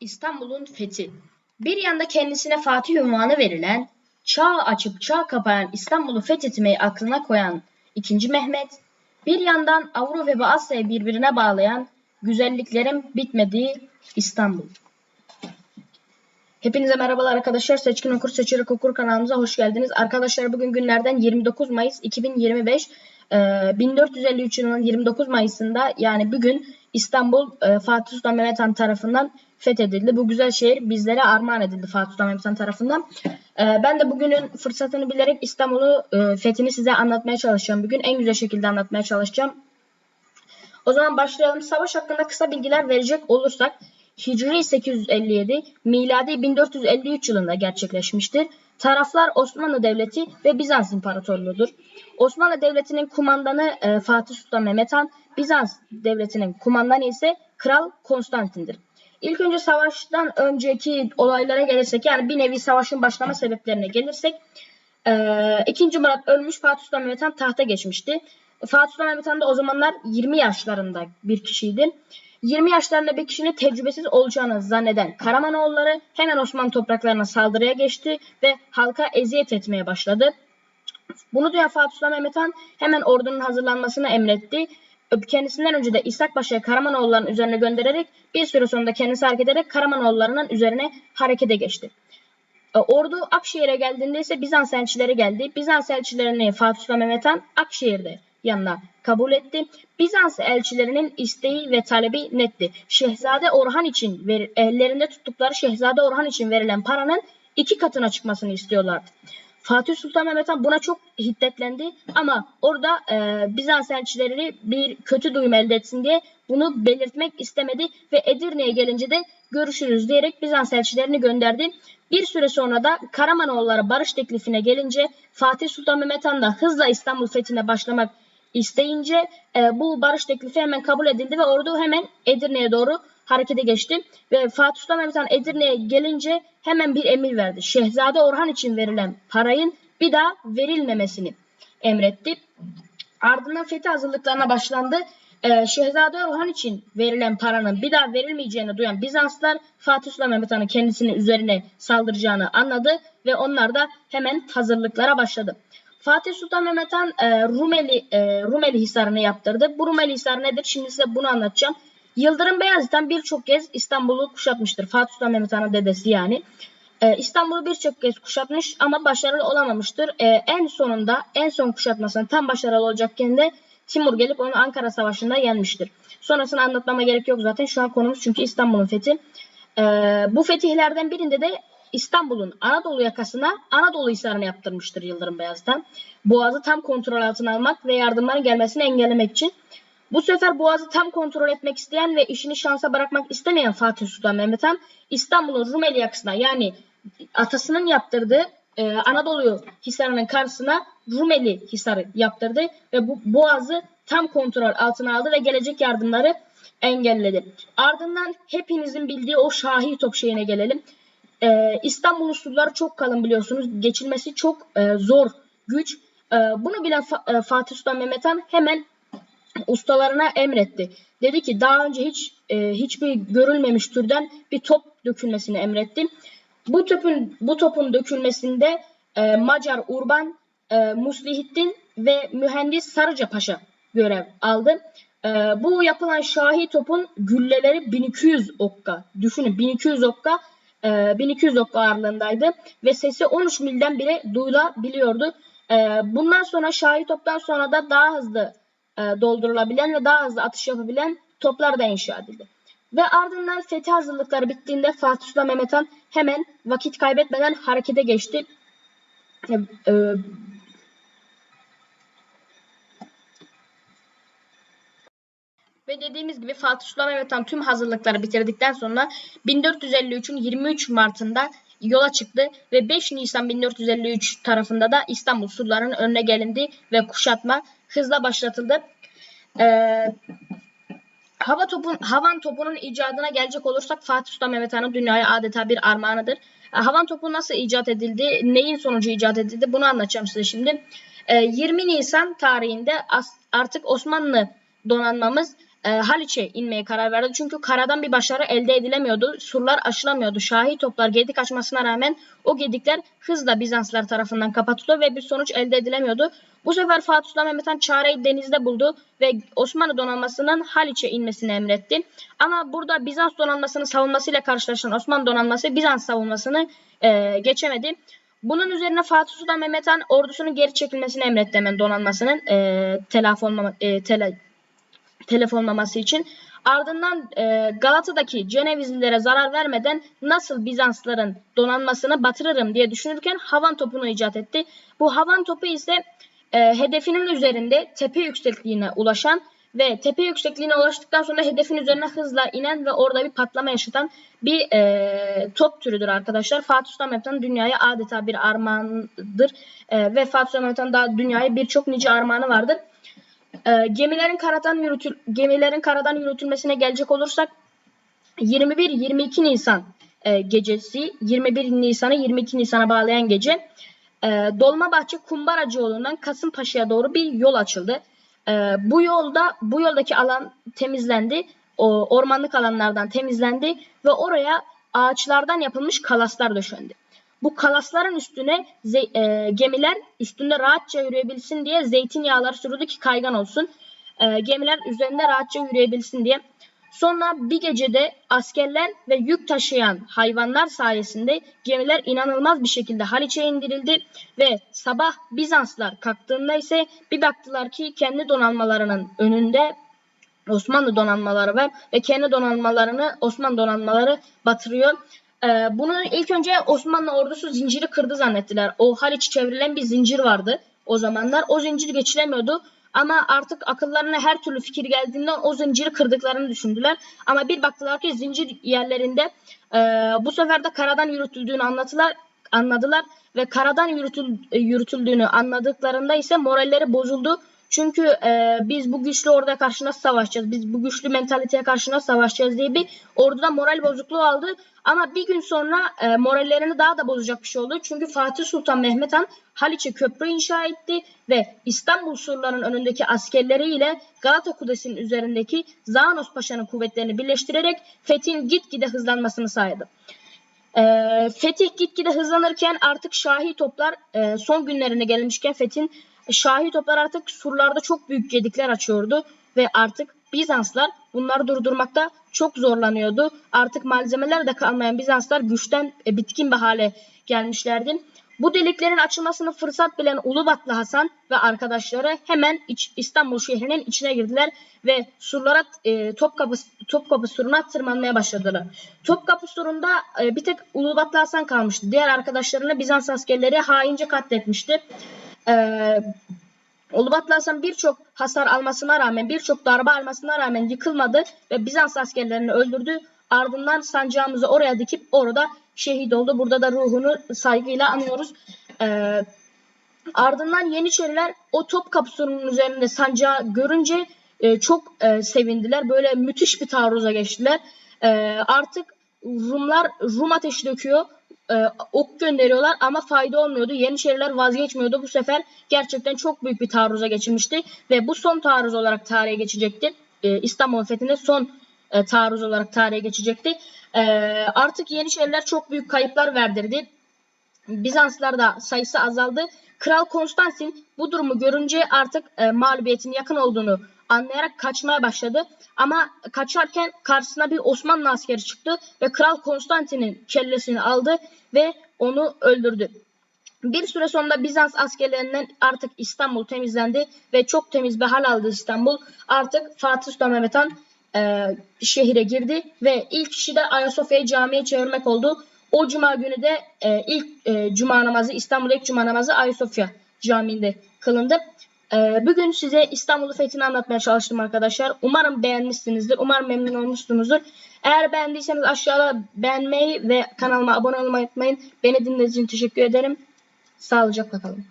İstanbul'un fethi. Bir yanda kendisine Fatih unvanı verilen, çağ açıp çağ kapayan İstanbul'u fethetmeyi aklına koyan 2. Mehmet, bir yandan Avrupa ve Asya'yı birbirine bağlayan güzelliklerin bitmediği İstanbul. Hepinize merhabalar arkadaşlar. Seçkin Okur Seçerek Okur kanalımıza hoş geldiniz. Arkadaşlar bugün günlerden 29 Mayıs 2025. Ee, 1453 yılının 29 Mayıs'ında yani bugün İstanbul e, Fatih Sultan Mehmet Han tarafından fethedildi. Bu güzel şehir bizlere armağan edildi Fatih Sultan Mehmet Han tarafından. Ee, ben de bugünün fırsatını bilerek İstanbul'u e, fethini size anlatmaya çalışacağım. Bugün en güzel şekilde anlatmaya çalışacağım. O zaman başlayalım. Savaş hakkında kısa bilgiler verecek olursak Hicri 857, miladi 1453 yılında gerçekleşmiştir. Taraflar Osmanlı Devleti ve Bizans İmparatorluğu'dur. Osmanlı Devleti'nin kumandanı e, Fatih Sultan Mehmet Han, Bizans Devleti'nin kumandanı ise Kral Konstantin'dir. İlk önce savaştan önceki olaylara gelirsek yani bir nevi savaşın başlama sebeplerine gelirsek e, 2. Murat ölmüş Fatih Sultan Mehmet Han tahta geçmişti. Fatih Sultan Mehmet Han da o zamanlar 20 yaşlarında bir kişiydi. 20 yaşlarında bir kişinin tecrübesiz olacağını zanneden Karamanoğulları hemen Osmanlı topraklarına saldırıya geçti ve halka eziyet etmeye başladı. Bunu duyan Fatih Sultan Mehmet Han hemen ordunun hazırlanmasını emretti. Kendisinden önce de İshak Paşa'yı Karamanoğulları'nın üzerine göndererek bir süre sonra kendisi hareket ederek Karamanoğulları'nın üzerine harekete geçti. E, Ordu Akşehir'e geldiğinde ise Bizans elçileri geldi. Bizans elçilerini Fatih Sultan Mehmet Han Akşehir'de yanına kabul etti. Bizans elçilerinin isteği ve talebi netti. Şehzade Orhan için ver, ellerinde tuttukları Şehzade Orhan için verilen paranın iki katına çıkmasını istiyorlardı. Fatih Sultan Mehmet Han buna çok hiddetlendi ama orada e, Bizans elçileri bir kötü duyum elde etsin diye bunu belirtmek istemedi ve Edirne'ye gelince de görüşürüz diyerek Bizans elçilerini gönderdi. Bir süre sonra da Karamanoğulları barış teklifine gelince Fatih Sultan Mehmet Han da hızla İstanbul fethine başlamak isteyince e, bu barış teklifi hemen kabul edildi ve ordu hemen Edirne'ye doğru harekete geçti. Ve Fatih Sultan Mehmet Han Edirne'ye gelince hemen bir emir verdi. Şehzade Orhan için verilen parayın bir daha verilmemesini emretti. Ardından fethi hazırlıklarına başlandı. Ee, Şehzade Orhan için verilen paranın bir daha verilmeyeceğini duyan Bizanslar Fatih Sultan Mehmet Han'ın kendisinin üzerine saldıracağını anladı ve onlar da hemen hazırlıklara başladı. Fatih Sultan Mehmet Han e, Rumeli e, Rumeli Hisarı'nı yaptırdı. Bu Rumeli Hisarı nedir? Şimdi size bunu anlatacağım. Yıldırım Beyazıt Han birçok kez İstanbul'u kuşatmıştır. Fatih Sultan Mehmet Han'ın dedesi yani. E, İstanbul'u birçok kez kuşatmış ama başarılı olamamıştır. E, en sonunda en son kuşatmasında tam başarılı olacakken de Timur gelip onu Ankara Savaşı'nda yenmiştir. Sonrasını anlatmama gerek yok zaten. Şu an konumuz çünkü İstanbul'un fethi. E, bu fetihlerden birinde de İstanbul'un Anadolu yakasına Anadolu Hisarı'nı yaptırmıştır Yıldırım Beyazıt'tan. Boğazı tam kontrol altına almak ve yardımların gelmesini engellemek için. Bu sefer Boğaz'ı tam kontrol etmek isteyen ve işini şansa bırakmak istemeyen Fatih Sultan Mehmet Han İstanbul'un Rumeli yakasına yani atasının yaptırdığı e, Anadolu Hisarı'nın karşısına Rumeli Hisarı yaptırdı ve bu Boğaz'ı tam kontrol altına aldı ve gelecek yardımları engelledi. Ardından hepinizin bildiği o Şahi Top şeyine gelelim. Ee, İstanbul'un surları çok kalın biliyorsunuz. Geçilmesi çok e, zor güç. E, bunu bilen Fa- e, Fatih Sultan Mehmet Han hemen ustalarına emretti. Dedi ki daha önce hiç e, hiçbir görülmemiş türden bir top dökülmesini emretti. Bu topun bu topun dökülmesinde e, Macar Urban, e, Muslihittin ve mühendis Sarıca Paşa görev aldı. E, bu yapılan Şahi topun gülleleri 1200 okka. Düşünün 1200 okka 1200 okka ağırlığındaydı ve sesi 13 milden bile duyulabiliyordu. E, bundan sonra Şahi toptan sonra da daha hızlı e, doldurulabilen ve daha hızlı atış yapabilen toplar da inşa edildi. Ve ardından fethi hazırlıkları bittiğinde Fatih Sultan Mehmet Han hemen vakit kaybetmeden harekete geçti. E, e, Ve dediğimiz gibi Fatih Sultan Mehmet Han tüm hazırlıkları bitirdikten sonra 1453'ün 23 Mart'ında yola çıktı ve 5 Nisan 1453 tarafında da İstanbul surlarının önüne gelindi ve kuşatma hızla başlatıldı. Ee, hava topun havan topunun icadına gelecek olursak Fatih Sultan Mehmet Han'ın dünyaya adeta bir armağanıdır. Ee, havan topu nasıl icat edildi, neyin sonucu icat edildi bunu anlatacağım size şimdi. Ee, 20 Nisan tarihinde artık Osmanlı donanmamız e, Haliç'e inmeye karar verdi. Çünkü karadan bir başarı elde edilemiyordu. Surlar aşılamıyordu. Şahi toplar gedik açmasına rağmen o gedikler hızla Bizanslar tarafından kapatılıyor ve bir sonuç elde edilemiyordu. Bu sefer Fatih Sultan Mehmet Han çareyi denizde buldu ve Osmanlı donanmasının Haliç'e inmesini emretti. Ama burada Bizans donanmasının savunmasıyla karşılaşan Osmanlı donanması Bizans savunmasını e, geçemedi. Bunun üzerine Fatih Sultan Mehmet Han ordusunun geri çekilmesini emretti hemen donanmasının e, telaf olmama, e, tele, telef olmaması için. Ardından e, Galata'daki Cenevizlilere zarar vermeden nasıl Bizansların donanmasını batırırım diye düşünürken havan topunu icat etti. Bu havan topu ise e, hedefinin üzerinde tepe yüksekliğine ulaşan ve tepe yüksekliğine ulaştıktan sonra hedefin üzerine hızla inen ve orada bir patlama yaşatan bir e, top türüdür arkadaşlar. Fatih Sultan Mehmet Han dünyaya adeta bir armağandır e, ve Fatih Sultan Mehmet Han daha dünyaya birçok nice armağanı vardır. E, gemilerin karadan yürütül gemilerin karadan yürütülmesine gelecek olursak 21-22 Nisan e, gecesi 21 Nisan'ı 22 Nisan'a bağlayan gece e, Dolmabahçe Kumbaracı yolundan Kasımpaşa'ya doğru bir yol açıldı. E, bu yolda bu yoldaki alan temizlendi. O, ormanlık alanlardan temizlendi ve oraya ağaçlardan yapılmış kalaslar döşendi. Bu kalasların üstüne e, gemiler üstünde rahatça yürüyebilsin diye zeytinyağları sürüldü ki kaygan olsun. E, gemiler üzerinde rahatça yürüyebilsin diye. Sonra bir gecede askerler ve yük taşıyan hayvanlar sayesinde gemiler inanılmaz bir şekilde Haliç'e indirildi ve sabah Bizanslar kalktığında ise bir baktılar ki kendi donanmalarının önünde Osmanlı donanmaları var ve kendi donanmalarını Osmanlı donanmaları batırıyor. Ee, bunu ilk önce Osmanlı ordusu zinciri kırdı zannettiler. O Haliç çevrilen bir zincir vardı o zamanlar. O zincir geçilemiyordu. Ama artık akıllarına her türlü fikir geldiğinden o zinciri kırdıklarını düşündüler. Ama bir baktılar ki zincir yerlerinde e, bu sefer de karadan yürütüldüğünü anlatılar, anladılar. Ve karadan yürütül, yürütüldüğünü anladıklarında ise moralleri bozuldu. Çünkü e, biz bu güçlü orada karşı nasıl savaşacağız? Biz bu güçlü mentaliteye karşı nasıl savaşacağız diye bir orduda moral bozukluğu aldı. Ama bir gün sonra e, morallerini daha da bozacak bir şey oldu. Çünkü Fatih Sultan Mehmet Han Haliç'e köprü inşa etti ve İstanbul surlarının önündeki askerleriyle Galata Kulesi'nin üzerindeki Zanos Paşa'nın kuvvetlerini birleştirerek fethin gitgide hızlanmasını sağladı. E, fetih gitgide hızlanırken artık Şahi toplar e, son günlerine gelmişken fethin Şahi toplar artık surlarda çok büyük gedikler açıyordu ve artık Bizanslar bunları durdurmakta çok zorlanıyordu. Artık malzemeler de kalmayan Bizanslar güçten e, bitkin bir hale gelmişlerdi. Bu deliklerin açılmasını fırsat bilen Ulubatlı Hasan ve arkadaşları hemen iç, İstanbul şehrinin içine girdiler ve surlara e, Topkapı, Topkapı suruna tırmanmaya başladılar. Topkapı surunda e, bir tek Ulubatlı Hasan kalmıştı. Diğer arkadaşlarını Bizans askerleri haince katletmişti. Ee, Ulubatlı Hasan birçok hasar almasına rağmen, birçok darbe almasına rağmen yıkılmadı ve Bizans askerlerini öldürdü. Ardından sancağımızı oraya dikip orada şehit oldu. Burada da ruhunu saygıyla anıyoruz. Ee, ardından Yeniçeriler o top kapısının üzerinde sancağı görünce e, çok e, sevindiler. Böyle müthiş bir taarruza geçtiler. E, artık Rumlar Rum ateşi döküyor e, ok gönderiyorlar ama fayda olmuyordu. Yeniçeriler vazgeçmiyordu. Bu sefer gerçekten çok büyük bir taarruza geçilmişti ve bu son taarruz olarak tarihe geçecekti. E, İstanbul fethinde son e, taarruz olarak tarihe geçecekti. E, artık Yeniçeriler çok büyük kayıplar verdirdi. Bizanslar da sayısı azaldı. Kral Konstantin bu durumu görünce artık e, mağlubiyetin yakın olduğunu anlayarak kaçmaya başladı. Ama kaçarken karşısına bir Osmanlı askeri çıktı ve Kral Konstantin'in kellesini aldı ve onu öldürdü. Bir süre sonra Bizans askerlerinden artık İstanbul temizlendi ve çok temiz bir hal aldı İstanbul. Artık Fatih Sultan Mehmet Han e, şehire girdi ve ilk kişi de Ayasofya'yı camiye çevirmek oldu. O cuma günü de e, ilk e, cuma namazı İstanbul'da ilk cuma namazı Ayasofya Camii'nde kılındı. E, bugün size İstanbul'u fethini anlatmaya çalıştım arkadaşlar. Umarım beğenmişsinizdir. Umarım memnun olmuşsunuzdur. Eğer beğendiyseniz aşağıda beğenmeyi ve kanalıma abone olmayı unutmayın. Beni dinlediğiniz için teşekkür ederim. Sağlıcakla kalın.